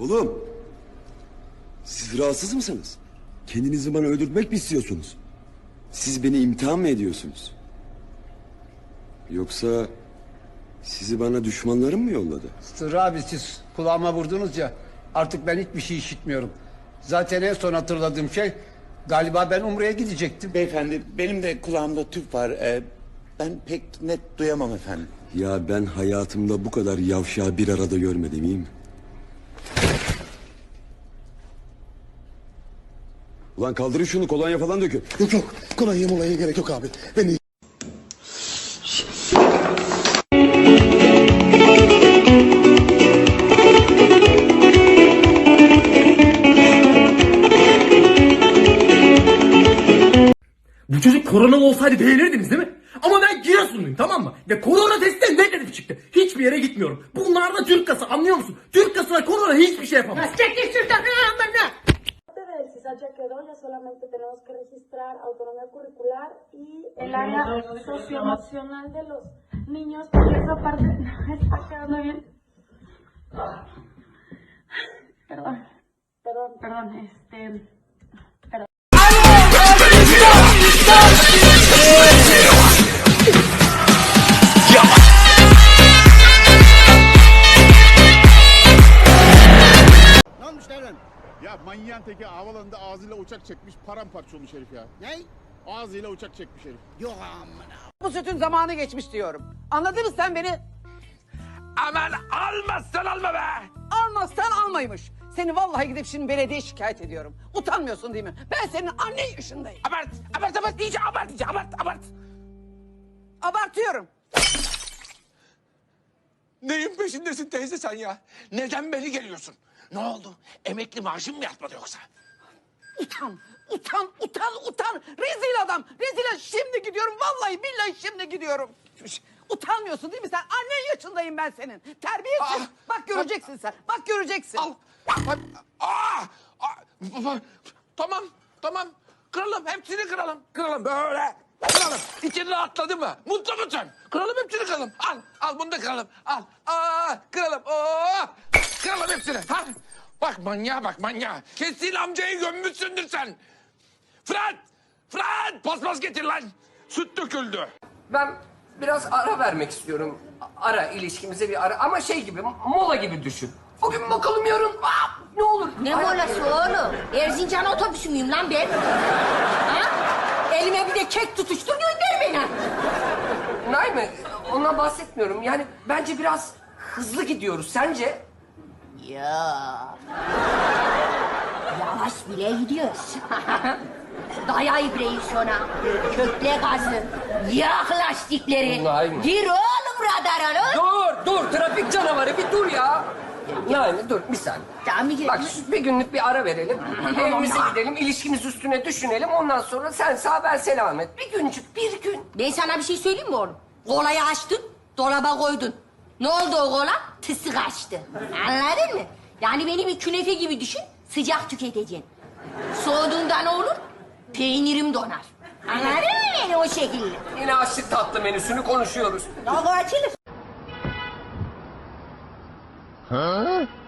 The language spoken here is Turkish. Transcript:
Oğlum. Siz rahatsız mısınız? Kendinizi bana öldürtmek mi istiyorsunuz? Siz beni imtihan mı ediyorsunuz? Yoksa sizi bana düşmanlarım mı yolladı? Sırrı abi siz kulağıma vurdunuz ya artık ben hiçbir şey işitmiyorum. Zaten en son hatırladığım şey galiba ben Umre'ye gidecektim. Beyefendi benim de kulağımda tüp var. Ee, ben pek net duyamam efendim. Ya ben hayatımda bu kadar yavşağı bir arada görmedim iyi mi? Ulan kaldırın şunu kolonya falan dökün. Yok yok. Kolay molaya gerek yok abi. Ben iyi. Bu çocuk koronalı olsaydı beğenirdiniz değil mi? Ama ben Giresunluyum tamam mı? Ve korona testi negatif çıktı. Hiçbir yere gitmiyorum. Bunlar da Türk kası anlıyor musun? Türk kasına korona hiçbir şey yapamaz. Quedó, ya solamente tenemos que registrar autonomía curricular y el área socioemocional de los niños, porque esa parte no está quedando bien. Perdón, perdón, perdón, este... Ya manyağın teki havalanında ağzıyla uçak çekmiş paramparça olmuş herif ya. Ne? Ağzıyla uçak çekmiş herif. Yok Bu sütün zamanı geçmiş diyorum. Anladın mı sen beni? Aman almazsan alma be. Almazsan almaymış. Seni vallahi gidip şimdi belediye şikayet ediyorum. Utanmıyorsun değil mi? Ben senin annen yaşındayım. Abart abart abart iyice abart iyice abart abart. Abartıyorum. Neyin peşindesin teyze sen ya? Neden beni geliyorsun? Ne oldu? Emekli maaşım mı yatmadı yoksa? Utan, utan, utan, utan. Rezil adam. Rezil. Şimdi gidiyorum. Vallahi billahi şimdi gidiyorum. Utanmıyorsun değil mi sen? Annen yaşındayım ben senin. Terbiyesiz. Ah, Bak göreceksin sen. Bak göreceksin. Al. Aa, aa, aa, tamam, tamam. Kıralım, hepsini kıralım. Kıralım böyle. Kıralım. İçin rahatladı mı? Mutlu musun? Kıralım hepsini kıralım. Al, al bunu da kıralım. Al. Aa, kıralım. Oo. Kıralım hepsini. Ha? Bak manyağa bak manyağa. Kesin amcayı gömmüşsündür sen. Fırat! Fırat! Paspas getir lan. Süt döküldü. Ben biraz ara vermek istiyorum. Ara ilişkimize bir ara ama şey gibi mola gibi düşün. Bugün bakalım yarın aa, ne olur. Ne molası oğlum? Erzincan otobüsü müyüm lan ben? ha? Elime bir de kek tutuştur gönder beni. Naime ondan bahsetmiyorum. Yani bence biraz hızlı gidiyoruz. Sence? Ya. Yavaş bile gidiyoruz. Daya ibreyisyona, kökle gazı, yak lastikleri. Mı? Gir oğlum radara lan. Dur dur trafik canavarı bir dur ya. Yani dur bir saniye. Tamam mı? Bak bir günlük bir ara verelim. Evimize gidelim, ilişkimiz üstüne düşünelim. Ondan sonra sen sağ ben selamet. Bir güncük, bir gün. Ben sana bir şey söyleyeyim mi oğlum? Kolayı açtın, dolaba koydun. Ne oldu o kola? Tısı kaçtı. Anladın mı? Yani beni bir künefe gibi düşün, sıcak tüketeceksin. Soğuduğunda ne olur? Peynirim donar. Anladın mı beni o şekilde? Yine açlık tatlı menüsünü konuşuyoruz. Ya açılır. Ha?